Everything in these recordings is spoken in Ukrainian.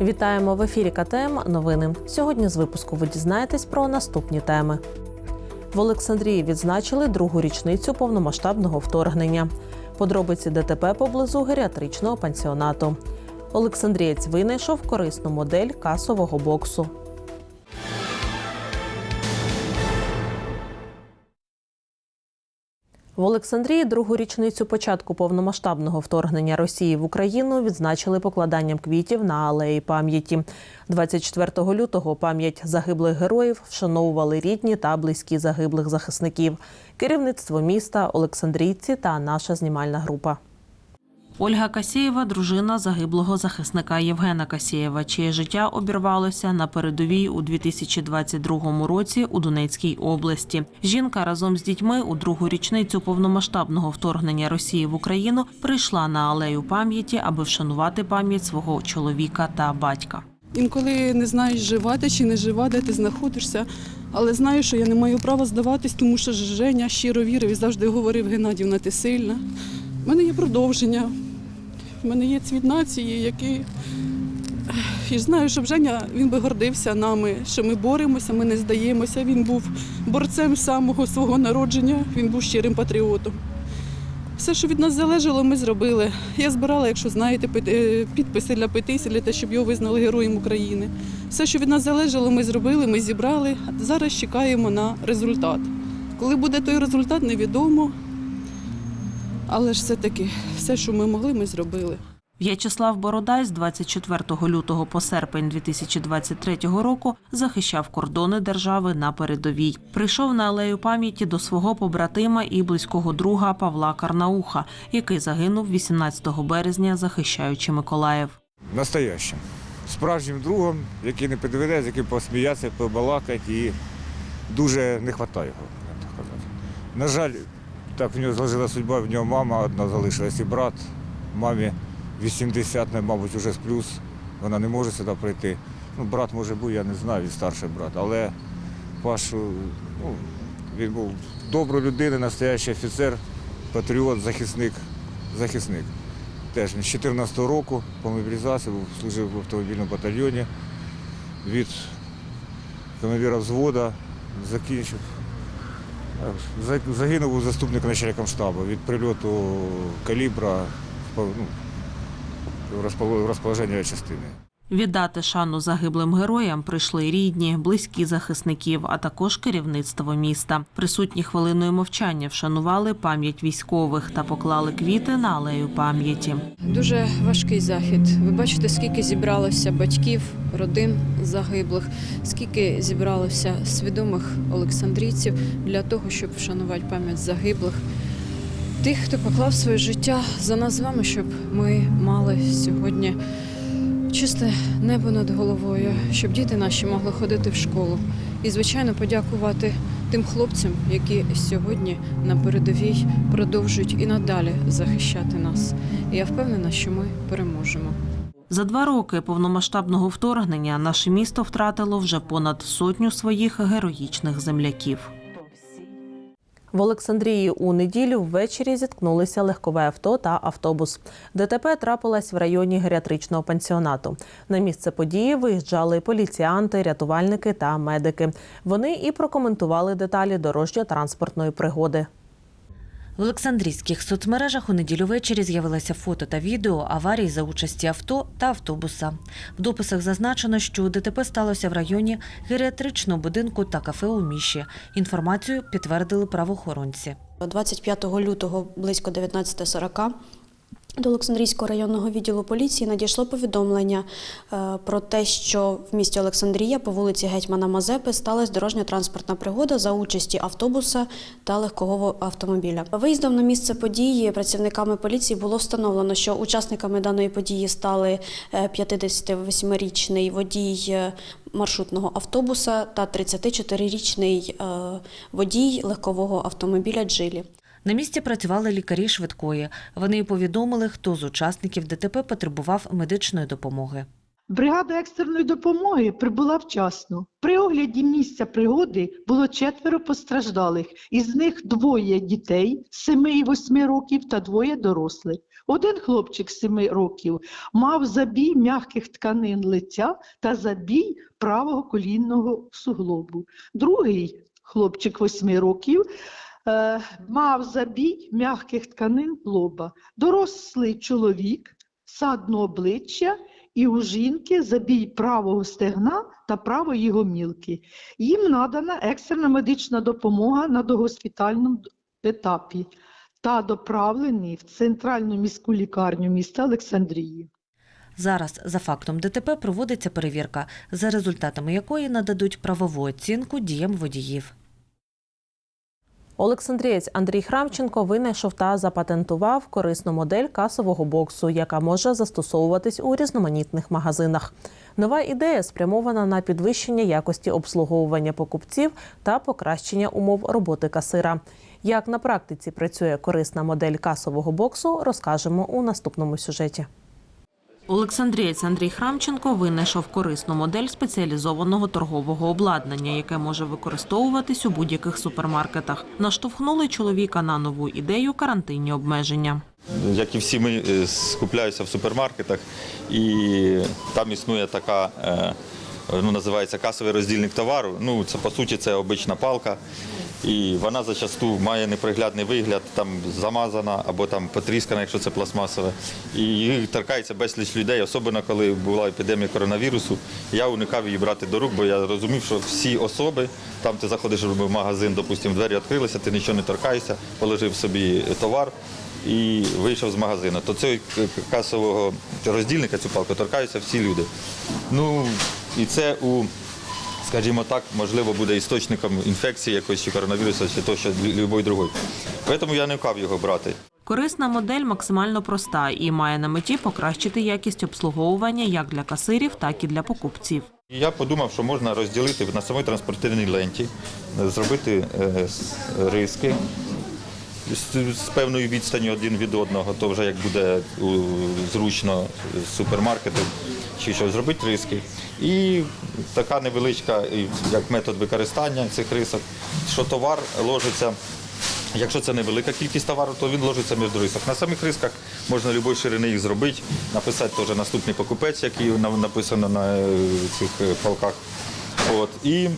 Вітаємо в ефірі КТМ. Новини. Сьогодні з випуску ви дізнаєтесь про наступні теми. В Олександрії відзначили другу річницю повномасштабного вторгнення. Подробиці ДТП поблизу геріатричного пансіонату. Олександрієць винайшов корисну модель касового боксу. В Олександрії другу річницю початку повномасштабного вторгнення Росії в Україну відзначили покладанням квітів на алеї пам'яті. 24 лютого пам'ять загиблих героїв вшановували рідні та близькі загиблих захисників, керівництво міста, Олександрійці та наша знімальна група. Ольга Касєєва – дружина загиблого захисника Євгена Касєєва, чиє життя обірвалося на передовій у 2022 році у Донецькій області. Жінка разом з дітьми у другу річницю повномасштабного вторгнення Росії в Україну прийшла на алею пам'яті, аби вшанувати пам'ять свого чоловіка та батька. Інколи не знаєш, жива ти чи не жива, де ти знаходишся. Але знаю, що я не маю права здаватись, тому що Женя щиро вірив і завжди говорив, Геннадівна, ти сильна. У мене є продовження, в мене є цвіт нації, який. І знаю, що Женя він би гордився нами, що ми боремося, ми не здаємося. Він був борцем самого свого народження, він був щирим патріотом. Все, що від нас залежало, ми зробили. Я збирала, якщо знаєте, е, підписи для петицій, для того, щоб його визнали героєм України. Все, що від нас залежало, ми зробили, ми зібрали. Зараз чекаємо на результат. Коли буде той результат, невідомо. Але ж все-таки все, що ми могли, ми зробили. В'ячеслав Бородай з 24 лютого по серпень 2023 року захищав кордони держави на передовій. Прийшов на алею пам'яті до свого побратима і близького друга Павла Карнауха, який загинув 18 березня, захищаючи Миколаїв. настоящим. Справжнім другом, який не підведе, з яким посміятися, побалакати і дуже не вистачає його. На жаль, так в нього зложила судьба, в нього мама одна залишилась і брат. Мамі 80, ну, мабуть, вже з плюс. Вона не може сюди прийти. Ну, брат може був, я не знаю, він старший брат. Але Пашу, ну, він був добра людина, настоящий офіцер, патріот, захисник, захисник. Теж він з 14-го року по мобілізації служив в автомобільному батальйоні. Від командира взводу закінчив. За- Загинув заступник начальником штабу від прильоту калібра в ну, розположення частини. Віддати шану загиблим героям прийшли рідні, близькі захисників, а також керівництво міста. Присутні хвилиною мовчання вшанували пам'ять військових та поклали квіти на алею пам'яті. Дуже важкий захід. Ви бачите, скільки зібралося батьків, родин загиблих, скільки зібралося свідомих олександрійців для того, щоб вшанувати пам'ять загиблих. Тих, хто поклав своє життя за нас з вами, щоб ми мали сьогодні чисте небо над головою, щоб діти наші могли ходити в школу. І, звичайно, подякувати тим хлопцям, які сьогодні на передовій продовжують і надалі захищати нас. І я впевнена, що ми переможемо. За два роки повномасштабного вторгнення наше місто втратило вже понад сотню своїх героїчних земляків. В Олександрії у неділю ввечері зіткнулися легкове авто та автобус. ДТП трапилось в районі геріатричного пансіонату. На місце події виїжджали поліціянти, рятувальники та медики. Вони і прокоментували деталі дорожньо-транспортної пригоди. В Олександрійських соцмережах у неділю ввечері з'явилися фото та відео аварії за участі авто та автобуса. В дописах зазначено, що ДТП сталося в районі геріатричного будинку та кафе у Міші. Інформацію підтвердили правоохоронці. 25 лютого близько 19.40 до Олександрійського районного відділу поліції надійшло повідомлення е, про те, що в місті Олександрія по вулиці Гетьмана Мазепи сталася дорожньо-транспортна пригода за участі автобуса та легкового автомобіля. Виїздом на місце події працівниками поліції було встановлено, що учасниками даної події стали е, 58-річний водій е, маршрутного автобуса та 34-річний е, водій легкового автомобіля Джилі. На місці працювали лікарі швидкої. Вони повідомили, хто з учасників ДТП потребував медичної допомоги. Бригада екстреної допомоги прибула вчасно. При огляді місця пригоди було четверо постраждалих, із них двоє дітей 7 і 8 років та двоє дорослих. Один хлопчик 7 років мав забій м'яких тканин лиця та забій правого колінного суглобу. Другий хлопчик 8 років мав забій м'яких тканин лоба. Дорослий чоловік, садно обличчя і у жінки забій правого стегна та правої гомілки. Їм надана екстрена медична допомога на догоспітальному етапі та доправлені в центральну міську лікарню міста Олександрії. Зараз за фактом ДТП проводиться перевірка, за результатами якої нададуть правову оцінку діям водіїв. Олександрієць Андрій Храмченко винайшов та запатентував корисну модель касового боксу, яка може застосовуватись у різноманітних магазинах. Нова ідея спрямована на підвищення якості обслуговування покупців та покращення умов роботи касира. Як на практиці працює корисна модель касового боксу, розкажемо у наступному сюжеті. Олександрієць Андрій Храмченко винайшов корисну модель спеціалізованого торгового обладнання, яке може використовуватись у будь-яких супермаркетах. Наштовхнули чоловіка на нову ідею карантинні обмеження. Як і всі ми е, скупляюся в супермаркетах, і там існує така, е, ну, називається касовий роздільник товару. Ну, це по суті це обична палка. І вона зачасту має неприглядний вигляд, там замазана або там потріскана, якщо це пластмасове. І її торкається безліч людей, особливо коли була епідемія коронавірусу. Я уникав її брати до рук, бо я розумів, що всі особи, там ти заходиш в магазин, допустимо, двері відкрилися, ти нічого не торкаєшся, положив собі товар і вийшов з магазину. То цього касового роздільника, цю палку, торкаються всі люди. Ну і це у, скажімо так, можливо, буде істочником інфекції якоїсь чи коронавірусу, чи то, що будь-якої другої. Тому я не вкав його брати. Корисна модель максимально проста і має на меті покращити якість обслуговування як для касирів, так і для покупців. Я подумав, що можна розділити на самій транспортирній ленті, зробити е, риски з, певною відстанню один від одного, то вже як буде зручно з супермаркету чи що, зробити риски. І така невеличка, як метод використання цих рисок, що товар ложиться. Якщо це невелика кількість товару, то він ложиться між рисок. На самих рисках можна будь-якої ширини їх зробити, написати теж наступний покупець, який написано на е, цих е, палках. От. І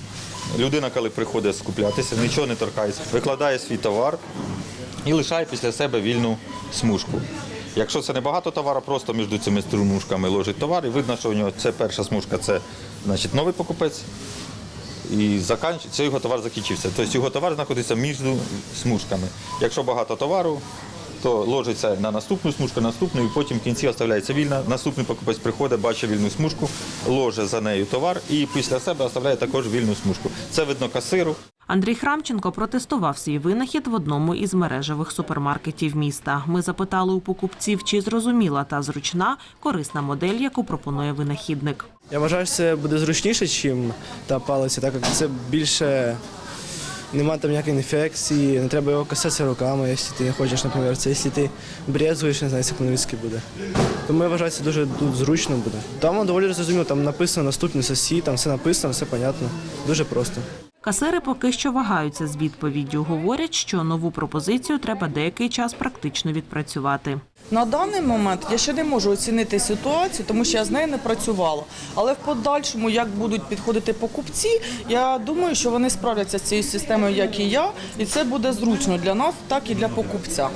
людина, коли приходить скуплятися, нічого не торкається, викладає свій товар і лишає після себе вільну смужку. Якщо це не багато товару, просто між цими струмушками ложить товар, і видно, що у нього це перша смужка, це значить новий покупець. І заканч... його товар закінчився. Тобто його товар знаходиться між смужками. Якщо багато товару, то ложиться на наступну смужку, наступну, і потім в кінці оставляється вільна. Наступний покупець приходить, бачить вільну смужку, ложе за нею товар і після себе оставляє також вільну смужку. Це видно касиру. Андрій Храмченко протестував свій винахід в одному із мережевих супермаркетів міста. Ми запитали у покупців, чи зрозуміла та зручна корисна модель, яку пропонує винахідник. Я вважаю, що це буде зручніше, ніж та палиця, так як це більше немає там ніякої інфекції, не треба його касатися руками, якщо ти не хочеш, наприклад, це якщо ти брезгуєш, не знаю, як по-англійськи буде. Тому я вважаю, це дуже тут зручно буде. Там доволі зрозуміло, там написано наступні сосі, там все написано, все понятно. Дуже просто. Касири поки що вагаються з відповіддю. Говорять, що нову пропозицію треба деякий час практично відпрацювати. На даний момент я ще не можу оцінити ситуацію, тому що я з нею не працювала. Але в подальшому, як будуть підходити покупці, я думаю, що вони справляться з цією системою, як і я, і це буде зручно для нас, так і для покупця.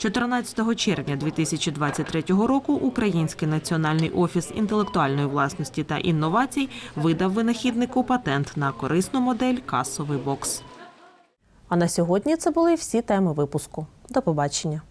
14 червня 2023 року Український національний офіс інтелектуальної власності та інновацій видав винахіднику патент на корисну модель касовий бокс. А на сьогодні це були всі теми випуску. До побачення.